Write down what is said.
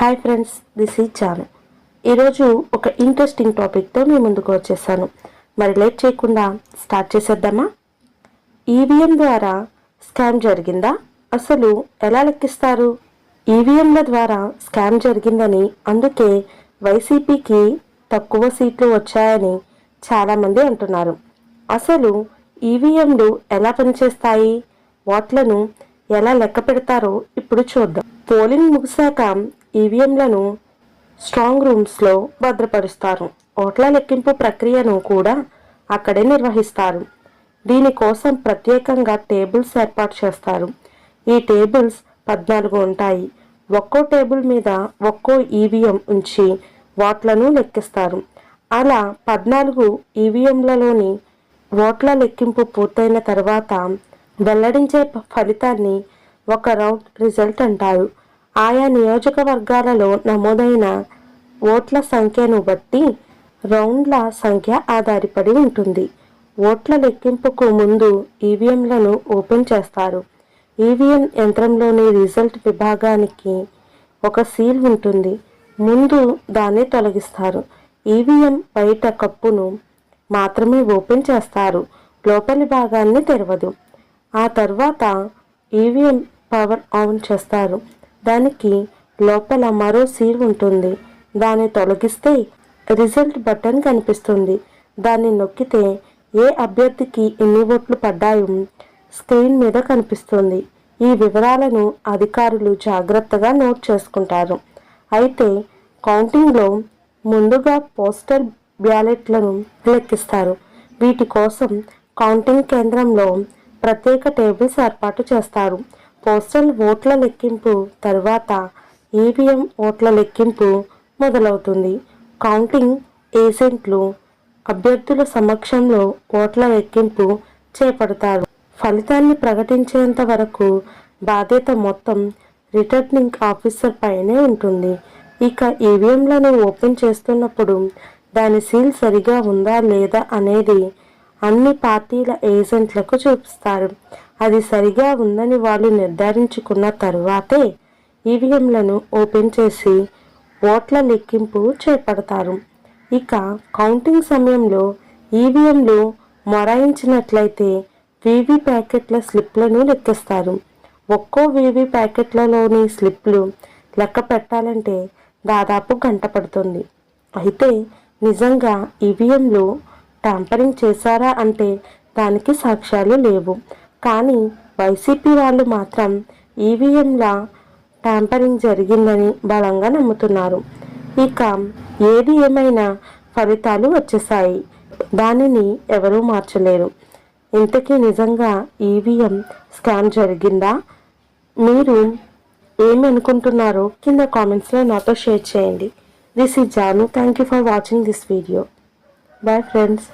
Hi friends this ఈ జాను ఈరోజు ఒక ఇంట్రెస్టింగ్ టాపిక్తో మీ ముందుకు వచ్చేసాను. మరి లేట్ చేయకుండా స్టార్ట్ చేసేద్దామా? ఈవీఎం ద్వారా స్కామ్ జరిగిందా? అసలు ఎలా లెక్కిస్తారు? ఈవీఎంల ద్వారా స్కామ్ జరిగిందని అందుకే వైసీపీకి తక్కువ సీట్లు వచ్చాయని చాలామంది అంటున్నారు. అసలు ఈవీఎంలు ఎలా పనిచేస్తాయి? ఓట్లను ఎలా లెక్క పెడతారో ఇప్పుడు చూద్దాం. పోలింగ్ ముగిశాక ఈవీఎంలను స్ట్రాంగ్ రూమ్స్లో భద్రపరుస్తారు. ఓట్ల లెక్కింపు ప్రక్రియను కూడా అక్కడే నిర్వహిస్తారు. దీనికోసం ప్రత్యేకంగా టేబుల్స్ ఏర్పాటు చేస్తారు. ఈ టేబుల్స్ పద్నాలుగు ఉంటాయి. ఒక్కో టేబుల్ మీద ఒక్కో ఈవీఎం ఉంచి ఓట్లను లెక్కిస్తారు. అలా పద్నాలుగు ఈవీఎంలలోని ఓట్ల లెక్కింపు పూర్తయిన తర్వాత వెల్లడించే ఫలితాన్ని ఒక రౌండ్ రిజల్ట్ అంటారు. ఆయా నియోజకవర్గాలలో నమోదైన ఓట్ల సంఖ్యను బట్టి రౌండ్ల సంఖ్య ఆధారపడి ఉంటుంది. ఓట్ల లెక్కింపుకు ముందు ఈవీఎంలను ఓపెన్ చేస్తారు. ఈవీఎం యంత్రంలోని రిజల్ట్ విభాగానికి ఒక సీల్ ఉంటుంది. ముందు దాన్ని తొలగిస్తారు. ఈవీఎం బయట కప్పును మాత్రమే ఓపెన్ చేస్తారు. లోపలి భాగాన్ని తెరవదు. ఆ తర్వాత ఈవీఎం పవర్ ఆన్ చేస్తారు. దానికి లోపల మరో సీల్ ఉంటుంది. దాన్ని తొలగిస్తే రిజల్ట్ బటన్ కనిపిస్తుంది. దాన్ని నొక్కితే ఏ అభ్యర్థికి ఎన్ని ఓట్లు పడ్డాయో స్క్రీన్ మీద కనిపిస్తుంది. ఈ వివరాలను అధికారులు జాగ్రత్తగా నోట్ చేసుకుంటారు. అయితే కౌంటింగ్లో ముందుగా పోస్టల్ బ్యాలెట్లను లెక్కిస్తారు. వీటి కోసం కౌంటింగ్ కేంద్రంలో ప్రత్యేక టేబుల్స్ ఏర్పాటు చేస్తారు. పోస్టల్ ఓట్ల లెక్కింపు తర్వాత ఈవీఎం ఓట్ల లెక్కింపు మొదలవుతుంది. కౌంటింగ్ ఏజెంట్లు అభ్యర్థుల సమక్షంలో ఓట్ల లెక్కింపు చేపడతారు. ఫలితాన్ని ప్రకటించేంత వరకు బాధ్యత మొత్తం రిటర్నింగ్ ఆఫీసర్ పైనే ఉంటుంది. ఇక ఈవీఎంలను ఓపెన్ చేస్తున్నప్పుడు దాని సీల్ సరిగా ఉందా లేదా అనేది అన్ని పార్టీల ఏజెంట్లకు చూపిస్తారు. అది సరిగా ఉందని వాళ్ళు నిర్ధారించుకున్న తరువాతే ఈవీఎంలను ఓపెన్ చేసి ఓట్ల లెక్కింపు చేపడతారు. ఇక కౌంటింగ్ సమయంలో ఈవీఎంలు మొరాయించినట్లయితే వీవీ ప్యాకెట్ల స్లిప్లను లెక్కిస్తారు. ఒక్కో వీవీ ప్యాకెట్లలోని స్లిప్లు లెక్క పెట్టాలంటే దాదాపు గంట పడుతుంది. అయితే నిజంగా ఈవీఎంలు ట్యాంపరింగ్ చేశారా అంటే దానికి సాక్ష్యాలు లేవు. కానీ వైసీపీ వాళ్ళు మాత్రం ఈవీఎంల ట్యాంపరింగ్ జరిగిందని బలంగా నమ్ముతున్నారు. ఇక ఏది ఏమైనా ఫలితాలు వచ్చేసాయి దానిని ఎవరూ మార్చలేరు. ఇంతకీ నిజంగా ఈవీఎం స్కామ్ జరిగిందా? మీరు ఏమి అనుకుంటున్నారో కింద కామెంట్స్లో నాతో షేర్ చేయండి. This is Janu thank you for watching this video bye friends